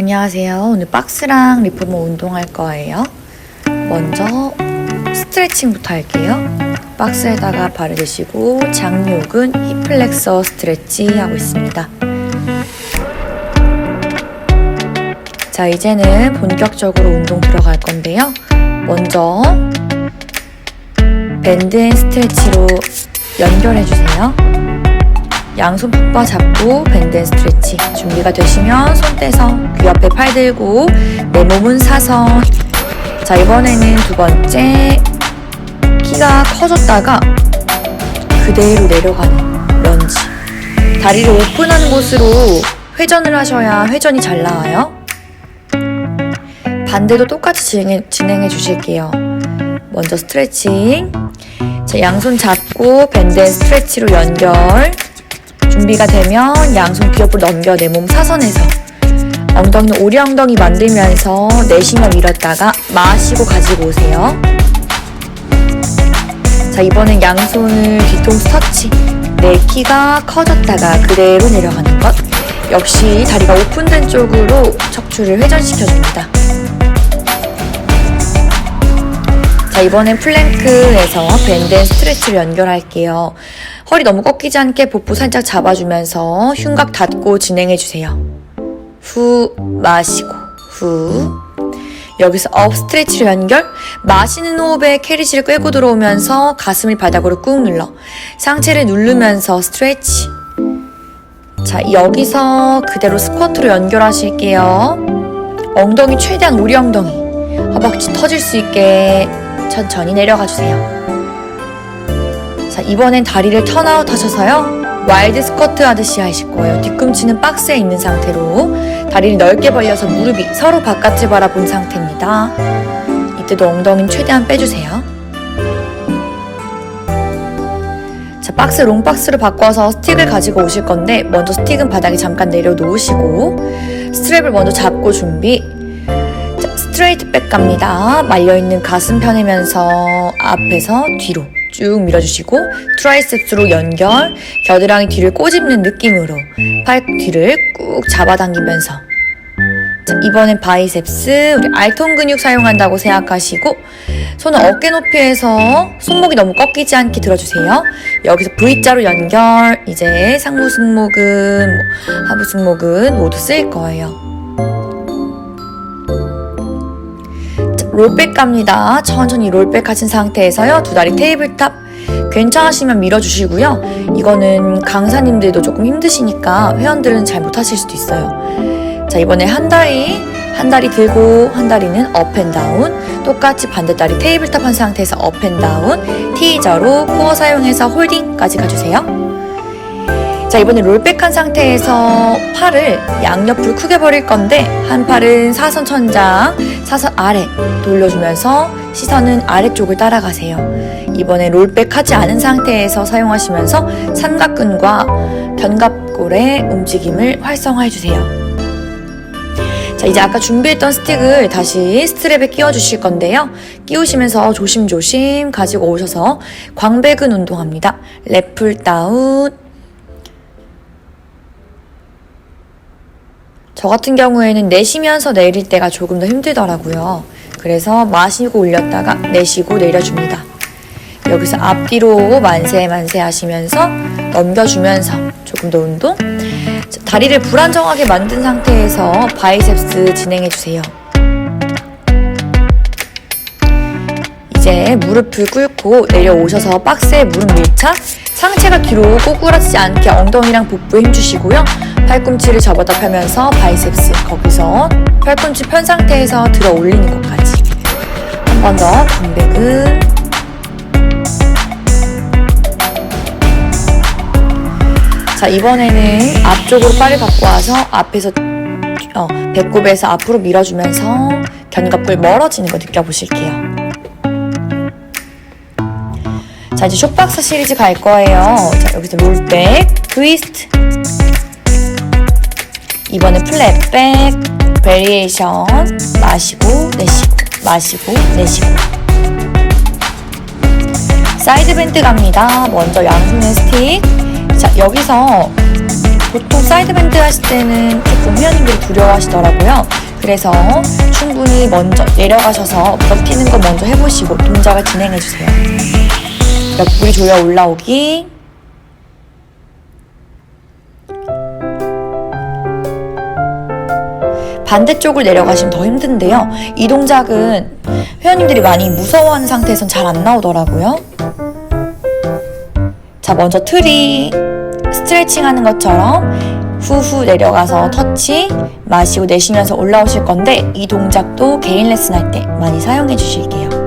안녕하세요. 오늘 박스랑 리포머 운동할 거예요. 먼저 스트레칭부터 할게요. 박스에다가 발을 대시고 장요근 힙플렉서 스트레치 하고 있습니다. 자, 이제는 본격적으로 운동 들어갈 건데요. 먼저 밴드 앤 스트레치로 연결해 주세요. 양손 풋바 잡고 밴드 앤 스트레치 준비가 되시면 손 떼서 귀 옆에 팔 들고 내 몸은 사선 자 이번에는 두 번째. 키가 커졌다가 그대로 내려가는 런지. 다리를 오픈하는 곳으로 회전을 하셔야 회전이 잘 나와요. 반대도 똑같이 진행해, 진행해 주실게요. 먼저 스트레칭. 자 양손 잡고 밴드 앤 스트레치로 연결 준비가 되면 양손 귀 옆으로 넘겨 내 몸 사선에서 엉덩이는 오리 엉덩이 만들면서 내쉬며 밀었다가 마시고 가지고 오세요. 자 이번엔 양손을 뒤통수 터치 내 키가 커졌다가 그대로 내려가는 것 역시 다리가 오픈된 쪽으로 척추를 회전시켜줍니다. 자 이번엔 플랭크에서 밴드 앤 스트레치를 연결할게요. 허리 너무 꺾이지 않게 복부 살짝 잡아주면서 흉곽 닫고 진행해주세요. 후 마시고. 후. 여기서 업 스트레치로 연결. 마시는 호흡에 캐리지를 꿰고 들어오면서 가슴을 바닥으로 꾹 눌러 상체를 누르면서 스트레치. 자 여기서 그대로 스쿼트로 연결하실게요. 엉덩이 최대한 우리 엉덩이 허벅지 터질 수 있게 천천히 내려가 주세요 자, 이번엔 다리를 턴아웃 하셔서요. 와이드 스쿼트 하듯이 하실 거예요. 뒤꿈치는 박스에 있는 상태로 다리를 넓게 벌려서 무릎이 서로 바깥을 바라본 상태입니다. 이때도 엉덩이는 최대한 빼주세요. 자, 박스 롱박스로 바꿔서 스틱을 가지고 오실 건데 먼저 스틱은 바닥에 잠깐 내려놓으시고 스트랩을 먼저 잡고 준비 자, 스트레이트 백 갑니다. 말려있는 가슴 펴내면서 앞에서 뒤로 쭉 밀어주시고 트라이셉스로 연결 겨드랑이 뒤를 꼬집는 느낌으로 팔 뒤를 꾹 잡아당기면서. 자, 이번엔 바이셉스 우리 알통 근육 사용한다고 생각하시고 손은 어깨 높이에서 손목이 너무 꺾이지 않게 들어주세요. 여기서 V자로 연결 이제 상부 승모근 뭐, 하부 승모근 모두 쓸 거예요 롤백 갑니다. 천천히 롤백 하신 상태에서요. 두 다리 테이블탑 괜찮으시면 밀어주시고요. 이거는 강사님들도 조금 힘드시니까 회원들은 잘 못하실 수도 있어요. 자 이번에 한 다리 한 다리 들고 한 다리는 업앤다운 똑같이 반대 다리 테이블탑 한 상태에서 업앤다운 T자로 코어 사용해서 홀딩까지 가주세요. 자 이번에 롤백한 상태에서 팔을 양옆으로 크게 벌릴 건데 한 팔은 사선 천장 사선 아래 돌려주면서 시선은 아래쪽을 따라가세요. 이번에 롤백 하지 않은 상태에서 사용하시면서 삼각근과 견갑골의 움직임을 활성화해 주세요. 자 이제 아까 준비했던 스틱을 다시 스트랩에 끼워 주실 건데요. 끼우시면서 조심조심 가지고 오셔서 광배근 운동합니다. 랩풀 다운 저 같은 경우에는 내쉬면서 내릴 때가 조금 더 힘들더라고요. 그래서 마시고 올렸다가 내쉬고 내려줍니다. 여기서 앞뒤로 만세 만세 하시면서 넘겨주면서 조금 더 운동. 다리를 불안정하게 만든 상태에서 바이셉스 진행해주세요. 이제 무릎을 꿇고 내려오셔서 박스에 무릎 밀착. 상체가 뒤로 꼬꾸라지지 않게 엉덩이랑 복부에 힘주시고요. 팔꿈치를 접어다 펴면서 바이셉스 거기서 팔꿈치 편 상태에서 들어 올리는 것까지 한 번더 광배근 자 이번에는 앞쪽으로 팔을 갖고 와서 앞에서 어, 배꼽에서 앞으로 밀어주면서 견갑골 멀어지는 거 느껴보실게요 자 이제 쇼박스 시리즈 갈 거예요. 자 여기서 롤백, 트위스트. 이번에 플랫백, 베리에이션. 마시고 내쉬고 마시고 내쉬고. 사이드 벤트 갑니다. 먼저 양손의 스틱. 자 여기서 보통 사이드 밴드 하실 때는 조금 회원님들이 두려워하시더라고요. 그래서 충분히 먼저 내려가셔서 버티는 거 먼저 해보시고 동작을 진행해주세요. 옆구리 조여 올라오기. 반대쪽을 내려가시면 더 힘든데요. 이 동작은 회원님들이 많이 무서워하는 상태에선 잘 안 나오더라고요. 자, 먼저 트리 스트레칭 하는 것처럼 후후 내려가서 터치 마시고 내쉬면서 올라오실 건데 이 동작도 개인 레슨 할 때 많이 사용해 주실게요.